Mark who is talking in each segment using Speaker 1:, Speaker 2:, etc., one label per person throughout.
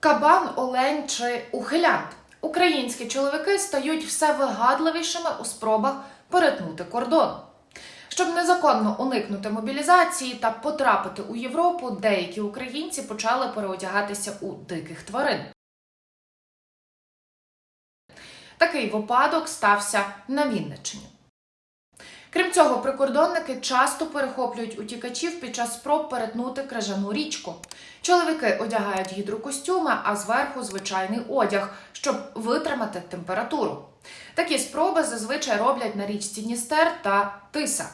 Speaker 1: Кабан, олень чи ухилянт. Українські чоловіки стають все вигадливішими у спробах перетнути кордон. Щоб незаконно уникнути мобілізації та потрапити у Європу, деякі українці почали переодягатися у диких тварин. Такий випадок стався на Вінниччині. Крім цього, прикордонники часто перехоплюють утікачів під час спроб перетнути крижану річку. Чоловіки одягають гідрокостюми, а зверху звичайний одяг, щоб витримати температуру. Такі спроби зазвичай роблять на річці Дністер та Тиса.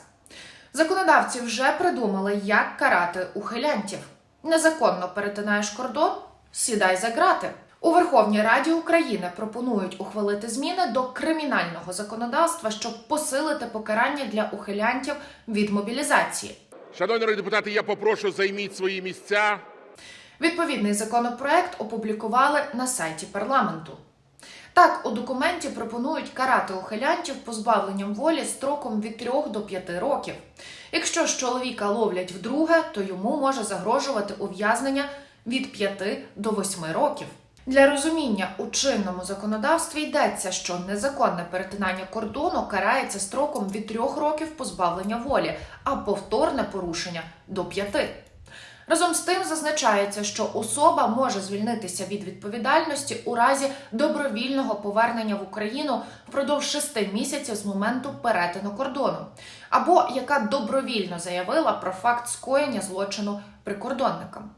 Speaker 1: Законодавці вже придумали, як карати ухилянтів. Незаконно перетинаєш кордон, сідай за грати. У Верховній Раді України пропонують ухвалити зміни до кримінального законодавства, щоб посилити покарання для ухилянтів від мобілізації.
Speaker 2: Шановні народні депутати, я попрошу займіть свої місця.
Speaker 1: Відповідний законопроект опублікували на сайті парламенту. Так, у документі пропонують карати ухилянтів позбавленням волі строком від 3 до 5 років. Якщо ж чоловіка ловлять вдруге, то йому може загрожувати ув'язнення від 5 до 8 років. Для розуміння у чинному законодавстві йдеться, що незаконне перетинання кордону карається строком від 3 років позбавлення волі, а повторне порушення до 5. Разом з тим зазначається, що особа може звільнитися від відповідальності у разі добровільного повернення в Україну впродовж шести місяців з моменту перетину кордону, або яка добровільно заявила про факт скоєння злочину прикордонникам.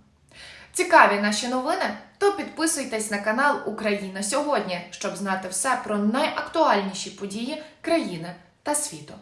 Speaker 1: Цікаві наші новини? То підписуйтесь на канал Україна сьогодні, щоб знати все про найактуальніші події країни та світу.